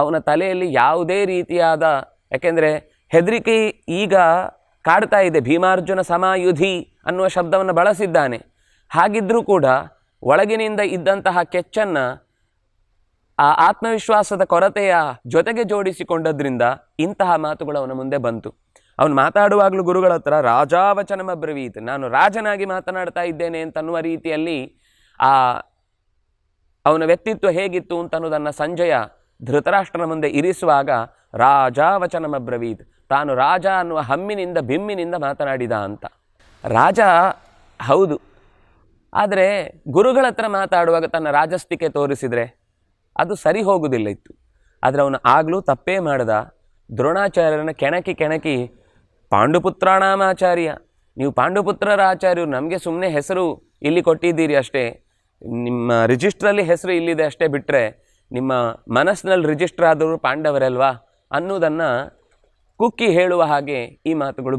ಅವನ ತಲೆಯಲ್ಲಿ ಯಾವುದೇ ರೀತಿಯಾದ, ಯಾಕೆಂದರೆ ಹೆದರಿಕೆ ಈಗ ಕಾಡ್ತಾ ಇದೆ. ಭೀಮಾರ್ಜುನ ಸಮಾಯುಧಿ ಅನ್ನುವ ಶಬ್ದವನ್ನು ಬಳಸಿದ್ದಾನೆ. ಹಾಗಿದ್ದರೂ ಕೂಡ ಒಳಗಿನಿಂದ ಇದ್ದಂತಹ ಕೆಚ್ಚನ್ನು ಆ ಆತ್ಮವಿಶ್ವಾಸದ ಕೊರತೆಯ ಜೊತೆಗೆ ಜೋಡಿಸಿಕೊಂಡದ್ರಿಂದ ಇಂತಹ ಮಾತುಗಳು ಅವನ ಮುಂದೆ ಬಂತು. ಅವನು ಮಾತಾಡುವಾಗಲೂ ಗುರುಗಳ ಹತ್ರ ರಾಜಾವಚನಮ ಬ್ರವೀತ್ ನಾನು ರಾಜನಾಗಿ ಮಾತನಾಡ್ತಾ ಇದ್ದೇನೆ ಅಂತನ್ನುವ ರೀತಿಯಲ್ಲಿ ಆ ಅವನ ವ್ಯಕ್ತಿತ್ವ ಹೇಗಿತ್ತು ಅಂತ ಅನ್ನೋದನ್ನು ಸಂಜಯ ಧೃತರಾಷ್ಟ್ರನ ಮುಂದೆ ಇರಿಸುವಾಗ ರಾಜಾವಚನಮ ಬ್ರವೀತ್ ತಾನು ರಾಜ ಅನ್ನುವ ಹಮ್ಮಿನಿಂದ ಬಿಮ್ಮಿನಿಂದ ಮಾತನಾಡಿದ ಅಂತ. ರಾಜ ಹೌದು. ಆದರೆ ಗುರುಗಳ ಹತ್ರ ಮಾತಾಡುವಾಗ ತನ್ನ ರಾಜಸ್ತಿಕೆ ತೋರಿಸಿದರೆ ಅದು ಸರಿ ಹೋಗುವುದಿಲ್ಲ ಇತ್ತು. ಆದರೆ ಅವನು ಆಗಲೂ ತಪ್ಪೇ ಮಾಡದ. ದ್ರೋಣಾಚಾರ್ಯರನ್ನು ಕೆಣಕಿ ಕೆಣಕಿ, ಪಾಂಡುಪುತ್ರಾಣಾಮಾಚಾರ್ಯ, ನೀವು ಪಾಂಡುಪುತ್ರರ ಆಚಾರ್ಯರು ನಮಗೆ ಸುಮ್ಮನೆ ಹೆಸರು ಇಲ್ಲಿ ಕೊಟ್ಟಿದ್ದೀರಿ ಅಷ್ಟೇ. ನಿಮ್ಮ ರಿಜಿಸ್ಟ್ರಲ್ಲಿ ಹೆಸರು ಇಲ್ಲಿದೆ ಅಷ್ಟೇ ಬಿಟ್ಟರೆ ನಿಮ್ಮ ಮನಸ್ಸಿನಲ್ಲಿ ರಿಜಿಸ್ಟರ್ ಆದವರು ಪಾಂಡವರಲ್ವಾ ಅನ್ನೋದನ್ನು ಕುಕ್ಕಿ ಹೇಳುವ ಹಾಗೆ ಈ ಮಾತುಗಳು